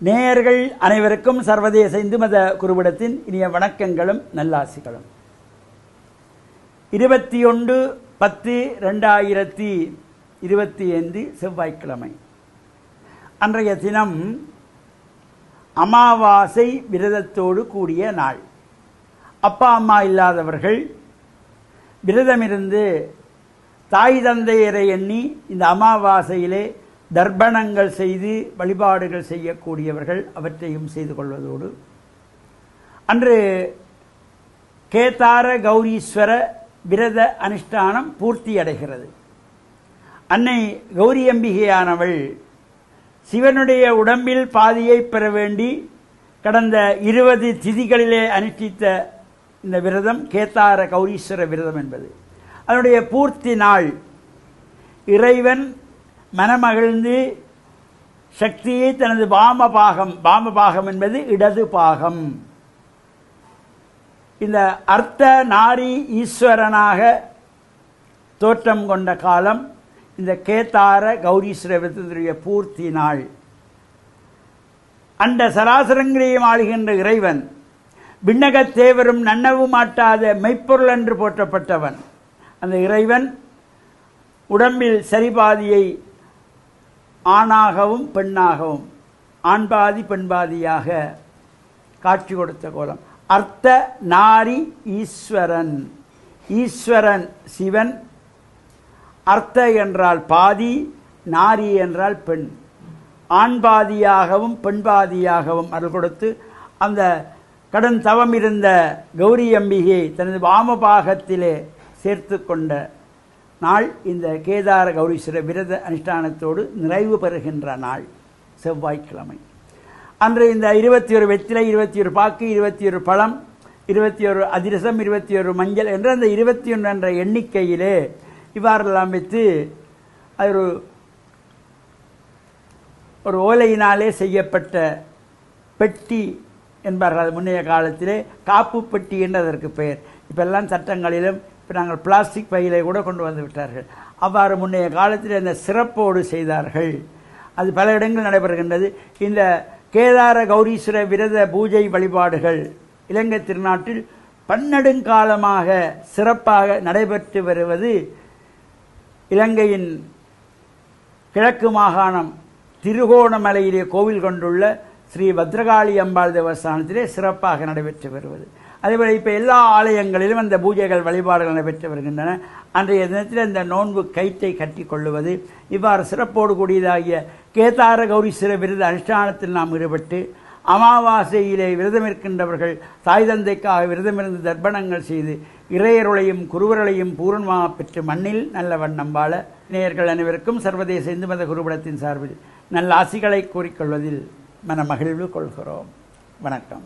நேயர்கள் அனைவருக்கும் சர்வதேச இந்து மத குருவிடத்தின் இனிய வணக்கங்களும் நல்லாசிகளும். இருபத்தி ஒன்று பத்து ரெண்டாயிரத்தி இருபத்தி ஐந்து செவ்வாய்க்கிழமை. அன்றைய தினம் அமாவாசை விரதத்தோடு கூடிய நாள். அப்பா அம்மா இல்லாதவர்கள் விரதமிருந்து தாய் தந்தையரை எண்ணி இந்த அமாவாசையிலே தர்ப்பணங்கள் செய்து வழிபாடுகள் செய்யக்கூடியவர்கள் அவற்றையும் செய்து கொள்வதோடு. அன்று கேதார கௌரீஸ்வர விரத அனுஷ்டானம் பூர்த்தி அடைகிறது. அன்னை கௌரியம்பிகையானவள் சிவனுடைய உடம்பில் பாதியை பெற வேண்டி கடந்த இருபது திதிகளிலே அனுஷ்டித்த இந்த விரதம் கேத்தார கௌரீஸ்வர விரதம் என்பது. அதனுடைய பூர்த்தி நாள் இறைவன் மனமகிழ்ந்து சக்தியை தனது வாம பாகம் வாம பாகம் என்பது இடது பாகம். இந்த அர்த்த நாரி ஈஸ்வரனாக தோற்றம் கொண்ட காலம் இந்த கேத்தார கௌரீஸ்வர பூர்த்தி நாள். அந்த சராசரங்களையும் ஆளுகின்ற இறைவன் விண்ணகத் தேவரும் நன்னவும் மாட்டாத மெய்ப்பொருள் என்று போற்றப்பட்டவன். அந்த இறைவன் உடம்பில் சரிபாதியை ஆணாகவும் பெண்ணாகவும் ஆண்பாதி பெண்பாதியாக காட்சி கொடுத்த கோலம். அர்த்த நாரி ஈஸ்வரன். ஈஸ்வரன் சிவன் அர்த்த என்றால் பாதி நாரி என்றால் பெண். ஆண்பாதியாகவும் பெண்பாதியாகவும் அருள் கொடுத்து அந்த கடன் தவம் இருந்த கௌரி அம்பிகை தனது வாமபாகத்திலே சேர்த்து கொண்ட நாள் இந்த கேதார கௌரீஸ்வர விரத அனுஷ்டானத்தோடு நிறைவு பெறுகின்ற நாள் செவ்வாய்க்கிழமை. அன்று இந்த இருபத்தி ஒரு வெற்றிலை இருபத்தி ஒரு பாக்கு இருபத்தி ஒரு பழம் இருபத்தி ஒரு அதிரசம் இருபத்தி ஒரு மஞ்சள் என்ற அந்த இருபத்தி ஒன்று என்ற எண்ணிக்கையிலே இவ்வாறெல்லாம் வைத்து அது ஒரு ஒரு ஓலையினாலே செய்யப்பட்ட பெட்டி என்பார்கள். அது முன்னைய காலத்திலே காப்பு பெட்டி என்று அதற்கு பெயர். இப்பெல்லாம் சட்டங்களிலும் இப்போ நாங்கள் பிளாஸ்டிக் பையிலே கூட கொண்டு வந்து விட்டார்கள். அவ்வாறு முன்னைய காலத்தில் அந்த சிறப்போடு செய்தார்கள். அது பல இடங்கள் நடைபெறுகின்றது. இந்த கேதார கௌரீஸ்வர விரத பூஜை வழிபாடுகள் இலங்கை திருநாட்டில் பன்னெடுங்காலமாக சிறப்பாக நடைபெற்று வருவது இலங்கையின் கிழக்கு மாகாணம் திருகோணமலையிலே கோவில் கொண்டுள்ள ஸ்ரீ பத்ரகாளி அம்பாள் தேவஸ்தானத்திலே சிறப்பாக நடைபெற்று வருவது. அதேபோல் இப்போ எல்லா ஆலயங்களிலும் அந்த பூஜைகள் வழிபாடுகள் நடைபெற்று வருகின்றன. அன்றைய தினத்தில் இந்த நோன்பு கயிற்றை கட்டி கொள்ளுவது இவ்வாறு சிறப்போடு கூடியதாகிய கேதார கௌரீஸ்வர விருது அனுஷ்டானத்தில் நாம் ஈடுபட்டு அமாவாசையிலே விரதம் இருக்கின்றவர்கள் தாய் தந்தைக்காக விரதமிருந்து தர்ப்பணங்கள் செய்து இறையருளையும் குருவர்களையும் பூரணமாக பெற்று மண்ணில் நல்ல வண்ணம் வாழ நேயர்கள் அனைவருக்கும் சர்வதேச இந்து மத குருபடத்தின் சார்பில் நல்ல ஆசிகளை கூறிக்கொள்வதில் மன மகிழ்வு கொள்கிறோம். வணக்கம்.